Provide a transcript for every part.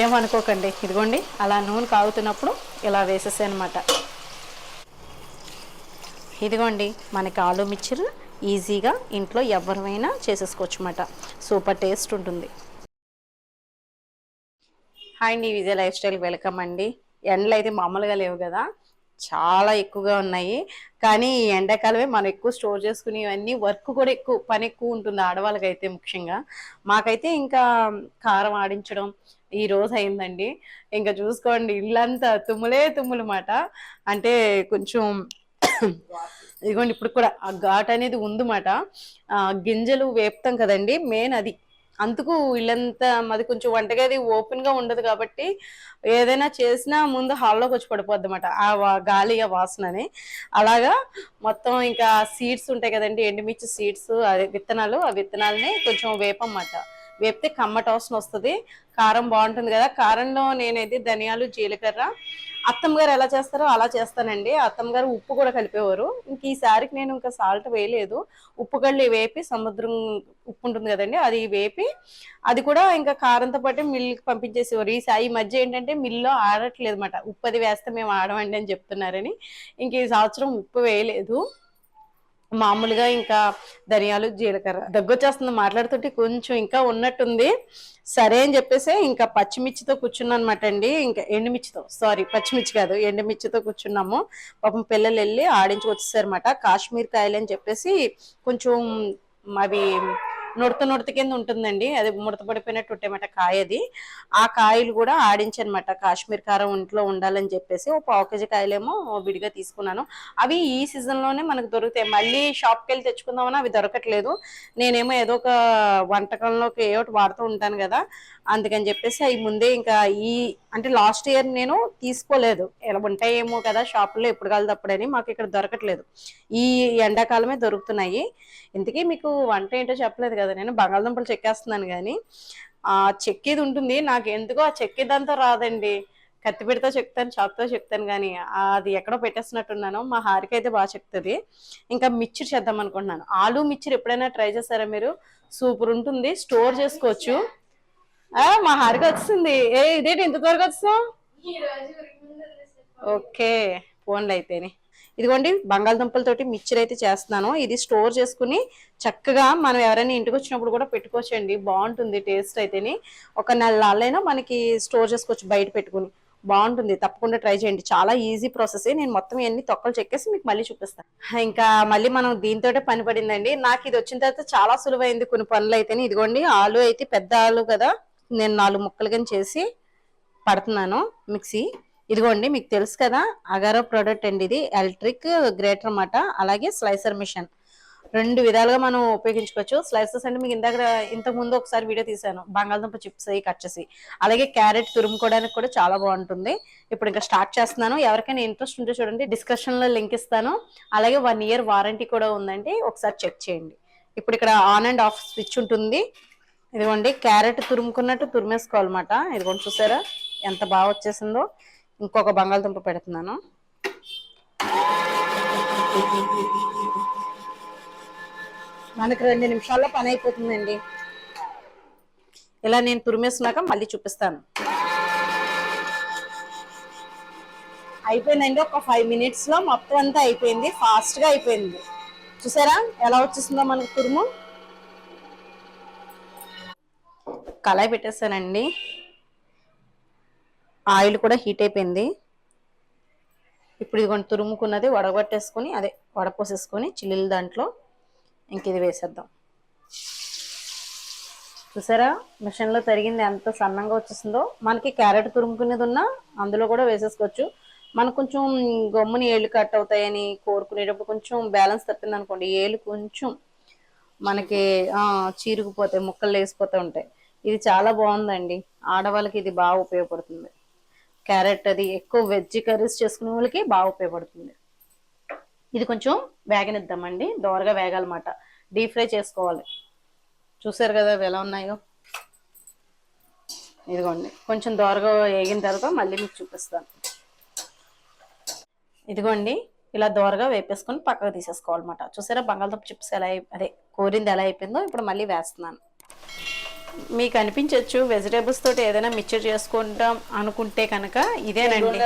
ఏమనుకోకండి. ఇదిగోండి అలా నూనె కాగుతున్నప్పుడు ఇలా వేసేసానమాట ఇదిగోండి మనకి ఆలు మిక్చర్ ఈజీగా ఇంట్లో ఎవరివైనా చేసేసుకోవచ్చు అన్నమాట సూపర్ టేస్ట్ ఉంటుంది. హాయ్ అండి విజయ్ లైఫ్ స్టైల్ వెల్కమ్ అండి. ఎండలు అయితే మామూలుగా లేవు కదా చాలా ఎక్కువగా ఉన్నాయి. కానీ ఈ ఎండాకాలమే మనం ఎక్కువ స్టోర్ చేసుకునేవన్నీ వర్క్ కూడా ఎక్కువ పని ఎక్కువ ఉంటుంది ఆడవాళ్ళకైతే ముఖ్యంగా. మాకైతే ఇంకా కారం ఆడించడం ఈ రోజు అయిందండి. ఇంకా చూసుకోండి ఇల్లంతా తుమ్ములే తుమ్ములు మాట అంటే కొంచెం ఇదిగోండి ఇప్పుడు కూడా ఆ ఘాట్ అనేది ఉందన్నమాట. ఆ గింజలు వేపుతాం కదండి మెయిన్ అది. అందుకు ఇల్లంతా మాది కొంచెం వంటగది ఓపెన్గా ఉండదు కాబట్టి ఏదైనా చేసినా ముందు హాల్లోకి వచ్చి పడిపోద్ది అనమాట ఆ గాలి ఆ వాసనని. అలాగా మొత్తం ఇంకా సీడ్స్ ఉంటాయి కదండి ఎండుమిర్చి సీడ్స్ అదే విత్తనాలు ఆ విత్తనాలని కొంచెం వేపన్నమాట. వేపితే కమ్మట వాసన వస్తుంది. కారం బాగుంటుంది కదా. కారంలో నేనైతే ధనియాలు జీలకర్ర. అత్తమ్మ గారు ఎలా చేస్తారో అలా చేస్తానండి. అత్తమ్మ గారు ఉప్పు కూడా కలిపేవారు. ఇంక ఈసారికి నేను ఇంకా సాల్ట్ వేయలేదు. ఉప్పు కళ్ళు వేపి సముద్రం ఉప్పు ఉంటుంది కదండి అది వేపి అది కూడా ఇంకా కారంతో పాటు మిల్లుకి పంపించేసేవారు. ఈ ఈ మధ్య ఏంటంటే మిల్లో ఆడట్లేదు అనమాట ఉప్పు అది వేస్తే మేము ఆడమండి అని చెప్తున్నారని. ఇంక ఈ సంవత్సరం ఉప్పు వేయలేదు. మామూలుగా ఇంకా ధనియాలు జీలకర్ర దగ్గొచ్చేస్తుంది. మాట్లాడుతుంటే కొంచెం ఇంకా ఉన్నట్టుంది. సరే అని చెప్పేసి ఇంకా పచ్చిమిర్చితో కూర్చున్నానమాట అనమాట అండి. ఇంకా ఎండుమిర్చితో సారీ పచ్చిమిర్చి కాదు ఎండుమిర్చితో కూర్చున్నాము. పాపం పిల్లలు వెళ్ళి ఆడించుకొచ్చేసారనమాట కాశ్మీర్ కాయలు అని చెప్పేసి కొంచెం అవి నుడత నుడత కింద ఉంటుందండి. అది ముడత పడిపోయినట్టు ఉంటాయన్నమాట కాయ అది. ఆ కాయలు కూడా ఆడించనమాట. కాశ్మీర్ కారం ఇంట్లో ఉండాలని చెప్పేసి ఒక పావు కేజీ కాయలేమో విడిగా తీసుకున్నాను. అవి ఈ సీజన్లోనే మనకు దొరుకుతాయి. మళ్ళీ షాప్కి వెళ్ళి తెచ్చుకుందామని అవి దొరకట్లేదు. నేనేమో ఏదో ఒక వంటకంలోకి ఏ ఒకటి వాడుతూ ఉంటాను కదా. అందుకని చెప్పేసి అవి ముందే ఇంకా ఈ అంటే లాస్ట్ ఇయర్ నేను తీసుకోలేదు. ఎలా ఉంటాయేమో కదా షాపులో ఎప్పుడు కలదప్పుడని మాకు ఇక్కడ దొరకట్లేదు. ఈ ఎండాకాలమే దొరుకుతున్నాయి. ఇంతకీ మీకు వంట ఏంటో చెప్పలేదు కదా నేను బంగాళదుంపలు చెక్కేస్తున్నాను కానీ ఆ చెక్కేది ఉంటుంది నాకు ఎందుకో ఆ చెక్కేదంతా రాదండి. కత్తిపెడితో చెప్తాను చాక్తో చెప్తాను కానీ అది ఎక్కడో పెట్టేస్తున్నట్టున్నాను. మా హారిక అయితే బాగా చెప్తుంది. ఇంకా మిక్చర్ చేద్దాం అనుకుంటున్నాను. ఆలు మిక్చర్ ఎప్పుడైనా ట్రై చేస్తారా మీరు? సూపర్ ఉంటుంది. స్టోర్ చేసుకోవచ్చు. మా హారిక వచ్చింది ఏ ఇదేంటి ఇంత త్వరగా వస్తాం ఓకే ఫోన్లు అయితేనే. ఇదిగోండి బంగాళదుంపలతోటి మిక్చర్ అయితే చేస్తున్నాను. ఇది స్టోర్ చేసుకుని చక్కగా మనం ఎవరైనా ఇంటికి వచ్చినప్పుడు కూడా పెట్టుకోవచ్చండి. బాగుంటుంది టేస్ట్ అయితేని. ఒక నెల నాళ్ళైనా మనకి స్టోర్ చేసుకోవచ్చు బయట పెట్టుకుని. బాగుంటుంది. తప్పకుండా ట్రై చేయండి. చాలా ఈజీ ప్రాసెస్ నేను మొత్తం ఇవన్నీ తొక్కలు చెక్కేసి మీకు మళ్ళీ చూపిస్తాను. ఇంకా మళ్ళీ మనం దీంతో పని పడిందండి. నాకు ఇది వచ్చిన తర్వాత చాలా సులువైంది కొన్ని పనులు అయితేనే. ఇదిగోండి ఆలు అయితే పెద్ద ఆలు కదా. నేను నాలుగు ముక్కలుగా చేసి పడుతున్నాను మిక్సీ. ఇదిగోండి మీకు తెలుసు కదా అగారో ప్రోడక్ట్ అండి ఇది. ఎలక్ట్రిక్ గ్రేటర్ అన్నమాట. అలాగే స్లైసర్ మిషన్ రెండు విధాలుగా మనం ఉపయోగించుకోవచ్చు. స్లైసెస్ అంటే మీకు ఇందాక ఇంతకు ముందు ఒకసారి వీడియో తీసాను బంగాళదుంప చిప్స్ అవి కట్ చేసి. అలాగే క్యారెట్ తురుముకోవడానికి కూడా చాలా బాగుంటుంది. ఇప్పుడు ఇంకా స్టార్ట్ చేస్తున్నాను. ఎవరికైనా ఇంట్రెస్ట్ ఉంటే చూడండి డిస్క్రిప్షన్లో లింక్ ఇస్తాను. అలాగే వన్ ఇయర్ వారంటీ కూడా ఉందండి ఒకసారి చెక్ చేయండి. ఇప్పుడు ఇక్కడ ఆన్ అండ్ ఆఫ్ స్విచ్ ఉంటుంది. ఇదిగోండి క్యారెట్ తురుముకున్నట్టు తురిమేసుకోవాలన్నమాట. ఇదిగోండి చూసారా? ఎంత బాగా వచ్చేసిందో. ఇంకొక బంగాళదుంప పెడుతున్నాను. మనకు రెండు నిమిషాల్లో పని అయిపోతుందండి. ఇలా నేను తురిమేసినాక మళ్ళీ చూపిస్తాను. అయిపోయిందండి ఒక ఫైవ్ మినిట్స్లో మొత్తం అంతా అయిపోయింది ఫాస్ట్గా అయిపోయింది. చూసారా ఎలా వచ్చేసిందో మనకు తురుము? కళాయి పెట్టేస్తానండి. ఆయిల్ కూడా హీట్ అయిపోయింది. ఇప్పుడు ఇదిగోండి తురుముకున్నది వడగొట్టేసుకొని అదే వడపోసేసుకొని చిల్లీలు దాంట్లో ఇంక ఇది వేసేద్దాం. చూసారా? మిషన్లో తరిగింది ఎంత సన్నంగా వచ్చేసిందో. మనకి క్యారెట్ తురుముకునేది ఉన్నా అందులో కూడా వేసేసుకోవచ్చు. మనకు కొంచెం గమ్ముని ఏళ్ళు కట్ అవుతాయని కోరుకునేటప్పుడు కొంచెం బ్యాలెన్స్ తప్పింది అనుకోండి. ఏళ్ళు కొంచెం మనకి చీరుకుపోతాయి ముక్కలు లేసిపోతూ ఉంటాయి. ఇది చాలా బాగుందండి. ఆడవాళ్ళకి ఇది బాగా ఉపయోగపడుతుంది. క్యారెట్ అది ఎక్కువ వెజ్ కర్రీస్ చేసుకునే వాళ్ళకి బాగా ఉపయోగపడుతుంది. ఇది కొంచెం వేగనిద్దామండి. దోరగా వేగాలన్నమాట. డీప్ ఫ్రై చేసుకోవాలి. చూసారు కదా ఎలా ఉన్నాయో? ఇదిగోండి. కొంచెం దోరగా వేగిన తర్వాత మళ్ళీ మీకు చూపిస్తాను. ఇదిగోండి. ఇలా దోరగా వేపేసుకొని పక్కకు తీసేసుకోవాలన్నమాట. చూసారా బంగాళదుంప చిప్స్ ఎలా అయి- అదే కోరింది ఎలా అయిపోయిందో ఇప్పుడు మళ్ళీ వేస్తున్నాను. మీకు అనిపించవచ్చు వెజిటేబుల్స్ తోటి ఏదైనా మిక్చర్ చేసుకుంటాం అనుకుంటే కనుక ఇదేనండి.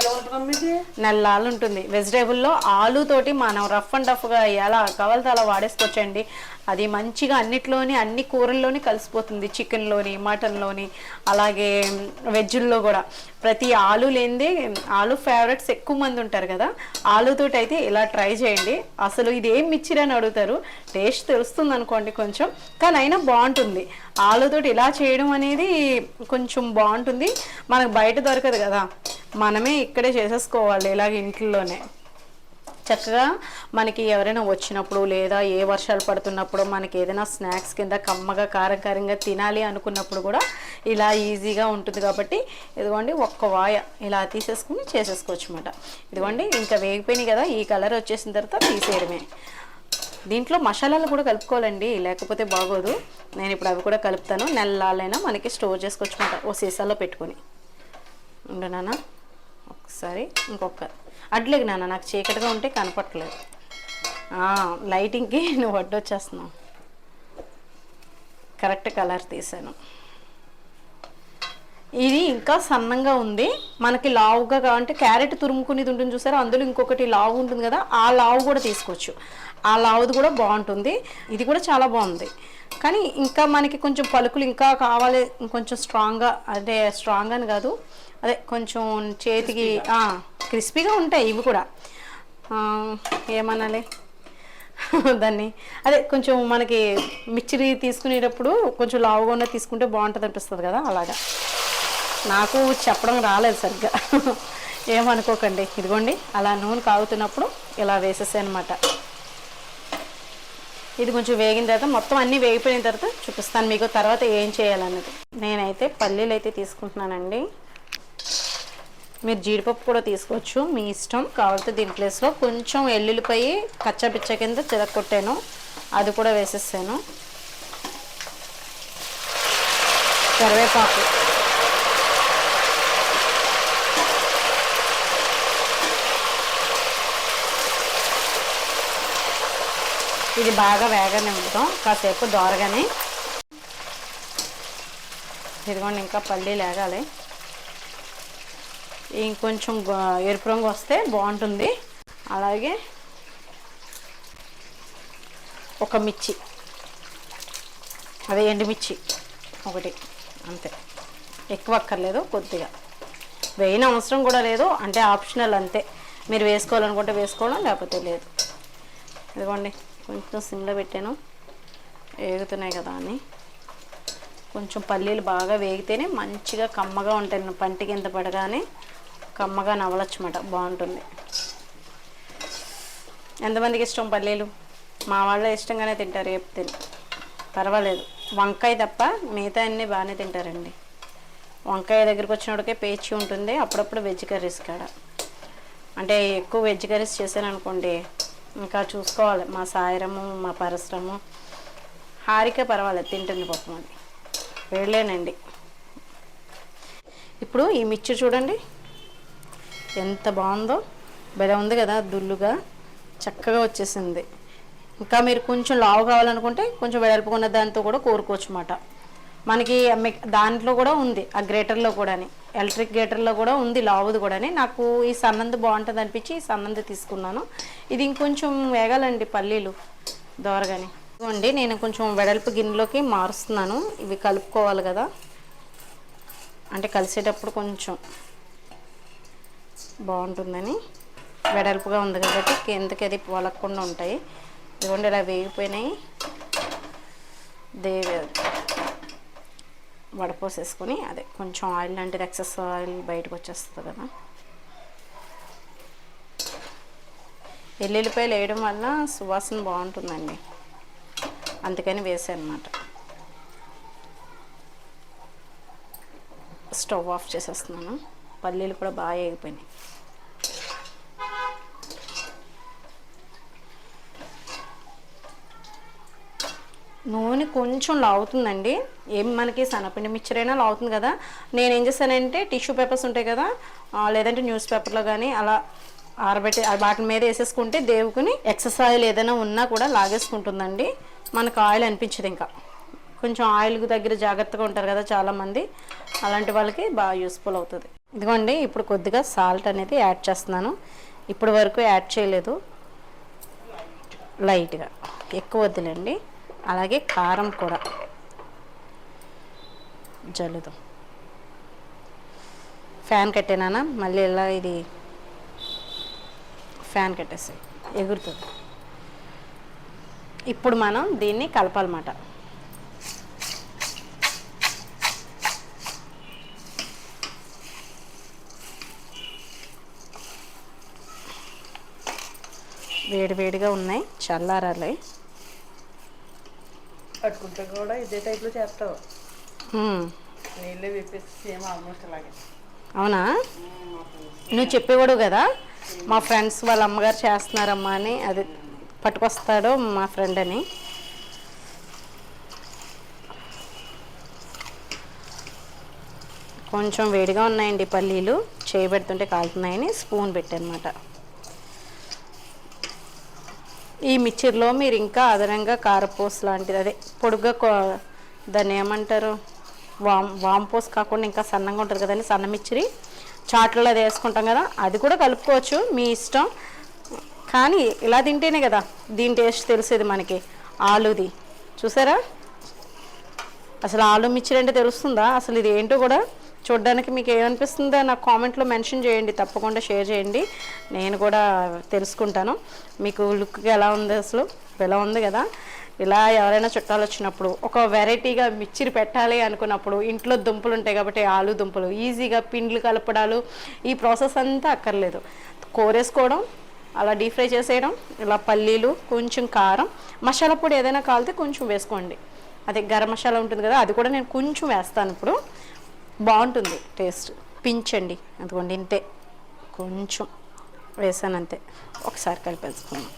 నెల్లాలు ఉంటుంది. వెజిటేబుల్లో ఆలు తోటి మనం రఫ్ అండ్ టఫ్గా ఎలా కావాలితే అలా వాడేసుకోవచ్చండి. అది మంచిగా అన్నిట్లోని అన్ని కూరల్లోని కలిసిపోతుంది. చికెన్లోని మటన్లోని అలాగే వెజ్ల్లో కూడా. ప్రతి ఆలు లేనిదే ఆలు ఫేవరెట్స్ ఎక్కువ మంది ఉంటారు కదా. ఆలుతోటి అయితే ఇలా ట్రై చేయండి. అసలు ఇది ఏం మిచ్చిరి అని అడుగుతారు. టేస్ట్ తెలుస్తుంది అనుకోండి కొంచెం. కానీ అయినా బాగుంటుంది. ఆలుతోటి ఇలా చేయడం అనేది కొంచెం బాగుంటుంది. మనకు బయట దొరకదు కదా. మనమే ఇక్కడే చేసేసుకోవాలి ఇలాగ ఇంట్లోనే. చక్కగా మనకి ఎవరైనా వచ్చినప్పుడు లేదా ఏ వర్షాలు పడుతున్నప్పుడు మనకి ఏదైనా స్నాక్స్ కింద కమ్మగా కారం కారంగా తినాలి అనుకున్నప్పుడు కూడా ఇలా ఈజీగా ఉంటుంది కాబట్టి ఇదిగోండి ఒక్క వాయ ఇలా తీసేసుకుని చేసేసుకోవచ్చు అనమాట ఇదిగోండి ఇంకా వేగిపోయినాయి కదా ఈ కలర్ వచ్చేసిన తర్వాత తీసేయడమే. దీంట్లో మసాలాలు కూడా కలుపుకోవాలండి లేకపోతే బాగోదు. నేను ఇప్పుడు అవి కూడా కలుపుతాను. నెలలైనా మనకి స్టోర్ చేసుకోవచ్చు అనమాట ఓ సీసాలో పెట్టుకొని. ఉండు నాన్న ఒకసారి ఇంకొక అడ్లేగు నాన్న నాకు చీకటిగా ఉంటే కనపట్లేదు లైటింగ్కి నువ్వు అడ్డొచ్చేస్తున్నావు. కరెక్ట్ కలర్ తీసాను. ఇది ఇంకా సన్నంగా ఉంది. మనకి లావుగా కావాలంటే క్యారెట్ తురుముకునేది ఉంటుంది చూసారా? అందులో ఇంకొకటి లావు ఉంటుంది కదా ఆ లావు కూడా తీసుకోవచ్చు. ఆ లావుది కూడా బాగుంటుంది. ఇది కూడా చాలా బాగుంది. కానీ ఇంకా మనకి కొంచెం పలుకులు ఇంకా కావాలి ఇంకొంచెం స్ట్రాంగ్గా అంటే స్ట్రాంగ్ అని కాదు. అదే కొంచెం చేతికి క్రిస్పీగా? ఉంటాయి ఇవి కూడా. ఏమనాలి? దాన్ని. అదే కొంచెం మనకి మిక్చరీ తీసుకునేటప్పుడు కొంచెం లావుగా ఉన్న తీసుకుంటే బాగుంటుంది అనిపిస్తుంది కదా అలాగా. నాకు చెప్పడం రాలేదు సరిగ్గా. ఏమనుకోకండి. ఇదిగోండి అలా నూనె కాగుతున్నప్పుడు ఇలా వేసేసానమాట ఇది కొంచెం వేగిన తర్వాత మొత్తం అన్నీ వేగిపోయిన తర్వాత చూపిస్తాను మీకు తర్వాత ఏం చేయాలన్నది. నేనైతే పల్లీలు అయితే తీసుకుంటున్నానండి. మీరు జీడిపప్పు కూడా తీసుకోవచ్చు. మీ ఇష్టం కావాలంటే దీని ప్లేస్లో కొంచెం ఎల్లుల్లిపాయి కచ్చపిచ్చ కింద చిరక్కొట్టాను అది కూడా వేసేసాను. కరివేపాకు. ఇది బాగా వేగనివ్వడం కాసేపు దోరగానే. ఇదిగోండి ఇంకా పల్లి లేగాలి ఇంకొంచెం ఎరుపు రంగు వస్తే బాగుంటుంది. అలాగే ఒక మిర్చి. అదే ఎండుమిర్చి ఒకటి అంతే. ఎక్కువ అక్కర్లేదు కొద్దిగా. వేయని అవసరం కూడా లేదు అంటే ఆప్షనల్ అంతే. మీరు వేసుకోవాలనుకుంటే వేసుకోవడం లేకపోతే లేదు. ఇదిగోండి కొంచెం సిమ్లో పెట్టాను. వేగుతున్నాయి కదా అని కొంచెం పల్లీలు బాగా వేగితేనే మంచిగా కమ్మగా ఉంటాయి. పంటికి కింద పడగానే కమ్మగా నవలచ్చమాట. బాగుంటుంది. ఎంతమందికి ఇష్టం పల్లీలు? మా వాళ్ళు ఇష్టంగానే తింటారు ఏపు తిని. పర్వాలేదు. వంకాయ తప్ప మిగతా అన్నీ బాగానే తింటారండి. వంకాయ దగ్గరికి వచ్చినప్పటికే పేచి ఉంటుంది అప్పుడప్పుడు వెజ్ కర్రీస్ కాడ. అంటే ఎక్కువ వెజ్ కర్రీస్ చేశాను అనుకోండి ఇంకా చూసుకోవాలి. మా సాయరము మా పరిశ్రమ. హారిక పర్వాలేదు తింటుంది పాపం అది వేయలేనండి ఇప్పుడు ఈ మిర్చి చూడండి. ఎంత బాగుందో భలే ఉంది కదా దుల్లుగా. చక్కగా వచ్చేసింది. ఇంకా మీరు కొంచెం లావు కావాలనుకుంటే కొంచెం వెడల్పుకున్న దాంతో కూడా కోరుకోవచ్చు అన్నమాట మనకి దాంట్లో కూడా ఉంది ఆ గ్రేటర్లో కూడాని. ఎలక్ట్రిక్ గ్రేటర్లో కూడా ఉంది లావుది కూడాని. నాకు ఈ సన్నంది బాగుంటుంది అనిపించి ఈ సన్నంది తీసుకున్నాను. ఇది ఇంకొంచెం వేగాలండి పల్లీలు దోరగాని. ఇదిగోండి నేను కొంచెం వెడల్పు గిన్నెలోకి మారుస్తున్నాను. ఇవి కలుపుకోవాలి కదా. అంటే కలిసేటప్పుడు కొంచెం బాగుంటుందని. వెడల్పుగా ఉంది కాబట్టి కిందకి అది పొలకుండా ఉంటాయి. ఇదిగోండి ఇలా వేగిపోయినాయి. దేవి వడపోసేసుకొని అదే కొంచెం ఆయిల్ లాంటిది ఎక్సెస్ ఆయిల్ బయటకు వచ్చేస్తుంది కదా. ఎల్లుల్లిపాయలు వేయడం వల్ల సువాసన బాగుంటుందండి. అందుకని వేసాను అనమాట స్టవ్ ఆఫ్ చేసేస్తున్నాను. పల్లీలు కూడా బాగా వేగిపోయినాయి నూనె కొంచెం లాగుతుందండి ఏం మనకి సన్నపిండి మిక్చర్ అయినా లాగుతుంది కదా. నేను ఏం చేశానంటే టిష్యూ పేపర్స్ ఉంటాయి కదా లేదంటే న్యూస్ పేపర్లో కానీ అలా ఆరబెట్టి వాటి మీద వేసేసుకుంటే దేవుకుని ఎక్సెస్ ఆయిల్ ఏదైనా ఉన్నా కూడా లాగేసుకుంటుందండి. మనకు ఆయిల్ అనిపించదు ఇంకా. కొంచెం ఆయిల్ దగ్గర జాగ్రత్తగా ఉంటారు కదా చాలామంది. అలాంటి వాళ్ళకి బాగా యూస్ఫుల్ అవుతుంది. ఇదిగోండి ఇప్పుడు కొద్దిగా సాల్ట్ అనేది యాడ్ చేస్తున్నాను. ఇప్పటి వరకు యాడ్ చేయలేదు. లైట్గా ఎక్కువ వద్దులేండి. అలాగే కారం కూడా. జలుదు ఫ్యాన్ కట్టేనా మళ్ళీ ఇలా ఇది? ఫ్యాన్ కట్టేసి ఎగురుతుంది. ఇప్పుడు మనం దీన్ని కలపాలన్నమాట. వేడివేడిగా ఉన్నాయి చల్లారాలి. పట్టుకుంటే కూడా ఇదే టైప్లో చేస్తావు. నీళ్ళే వేపేసి సేమ్ ఆల్మోస్ట్ అలాగే. అవునా? నువ్వు చెప్పేవాడు కదా మా ఫ్రెండ్స్ వాళ్ళ అమ్మగారు చేస్తున్నారమ్మా అని అది పట్టుకొస్తాడు మా ఫ్రెండ్ అని. కొంచెం వేడిగా ఉన్నాయండి పల్లీలు చేయబెడుతుంటే కాలుతున్నాయని స్పూన్ పెట్టనమాట. ఈ మిక్చర్లో మీరు ఇంకా అదనంగా కారపూస లాంటిది అదే పొడుగ్గా కో- దాన్ని ఏమంటారు? వామ్ వాంపోస్ కాకుండా ఇంకా సన్నంగా ఉంటుంది కదండి సన్న మిచ్చిరి చాట్లలో అది వేసుకుంటాం కదా అది కూడా కలుపుకోవచ్చు మీ ఇష్టం. కానీ ఇలా తింటేనే కదా దీని టేస్ట్ తెలిసేది మనకి. ఆలుది. చూసారా? అసలు ఆలు మిచ్చిరి అంటే తెలుస్తుందా? అసలు ఇది ఏంటో కూడా చూడడానికి మీకు ఏమనిపిస్తుందో నాకు కామెంట్లో మెన్షన్ చేయండి తప్పకుండా షేర్ చేయండి. నేను కూడా తెలుసుకుంటాను. మీకు లుక్ ఎలా ఉంది అసలు? ఎలా ఉంది కదా? ఇలా ఎవరైనా చుట్టాలు వచ్చినప్పుడు ఒక వెరైటీగా మిక్చర్ పెట్టాలి అనుకున్నప్పుడు ఇంట్లో దుంపలు ఉంటాయి కాబట్టి ఆలు దుంపలు ఈజీగా పిండ్లు కలపడాలు ఈ ప్రాసెస్ అంతా అక్కర్లేదు. కోరేసుకోవడం అలా డీప్ ఫ్రై చేసేయడం ఇలా పల్లీలు కొంచెం కారం మసాలా పొడి ఏదైనా కాలితే కొంచెం వేసుకోండి. అదే గరం మసాలా ఉంటుంది కదా అది కూడా నేను కొంచెం వేస్తాను ఇప్పుడు. బాగుంటుంది టేస్ట్. పించండి. అదిగోండి ఇంతే. కొంచెం వేసాను అంతే ఒకసారి కలిపేసుకున్నాం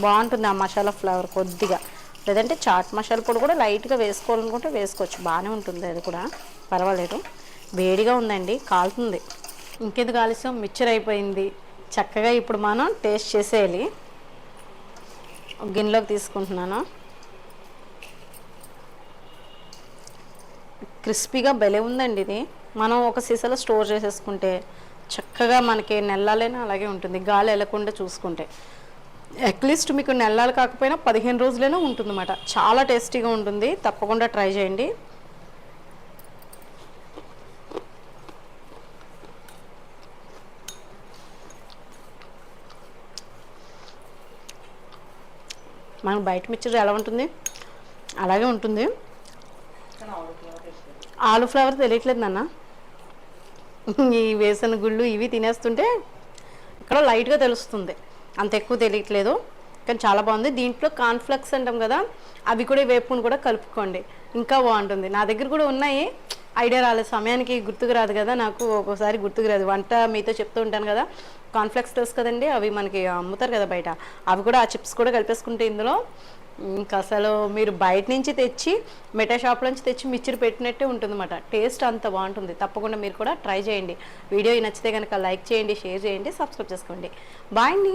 బాగుంటుంది ఆ మసాలా ఫ్లేవర్ కొద్దిగా. లేదంటే చాట్ మసాలా పొడి కూడా లైట్గా వేసుకోవాలనుకుంటే వేసుకోవచ్చు. బాగానే ఉంటుంది అది కూడా. పర్వాలేదు. వేడిగా ఉందండి. కాలుతుంది. ఇంకెందుకు ఆలస్యం? మిక్చర్ అయిపోయింది. చక్కగా ఇప్పుడు మనం టేస్ట్ చేసేయాలి. గిన్నెలోకి తీసుకుంటున్నాను. క్రిస్పీగా భలే ఉందండి ఇది. మనం ఒక సీసాలో స్టోర్ చేసేసుకుంటే చక్కగా మనకి నెల్లాలైనా అలాగే ఉంటుంది గాలి వెళ్ళకుండా చూసుకుంటే. అట్లీస్ట్ మీకు నెల్లాలు కాకపోయినా పదిహేను రోజులైనా ఉంటుందన్నమాట. చాలా టేస్టీగా ఉంటుంది. తప్పకుండా ట్రై చేయండి. మనకు బయట మిక్చర్ ఎలా ఉంటుంది? అలాగే ఉంటుంది. ఆలు ఫ్లేవర్ తెలియట్లేదు నాన్న. ఈ వేసిన గుళ్ళు ఇవి తినేస్తుంటే ఇక్కడ లైట్గా తెలుస్తుంది. అంత ఎక్కువ తెలియట్లేదు కానీ చాలా బాగుంది. దీంట్లో కాన్ఫ్లెక్స్ అంటాం కదా అవి కూడా వేపుని కూడా కలుపుకోండి. ఇంకా బాగుంటుంది. నా దగ్గర కూడా ఉన్నాయి. ఐడియా రాలేదు. సమయానికి గుర్తుకు రాదు కదా నాకు ఒక్కోసారి గుర్తుకు రాదు. వంట మీతో చెప్తూ ఉంటాను కదా కాన్ఫ్లెక్స్ తెలుసు కదండి అవి మనకి అమ్ముతారు కదా బయట. అవి కూడా ఆ చిప్స్ కూడా కలిపేసుకుంటే ఇందులో ఇంకా అసలు మీరు బయట నుంచి తెచ్చి మెటా షాప్ నుంచి తెచ్చి మిక్చర్ పెట్టినట్టే ఉంటుందన్నమాట. టేస్ట్ అంత బాగుంటుంది. తప్పకుండా మీరు కూడా ట్రై చేయండి. వీడియో నచ్చితే కనుక లైక్ చేయండి షేర్ చేయండి సబ్స్క్రైబ్ చేసుకోండి. బాయ్ అండి.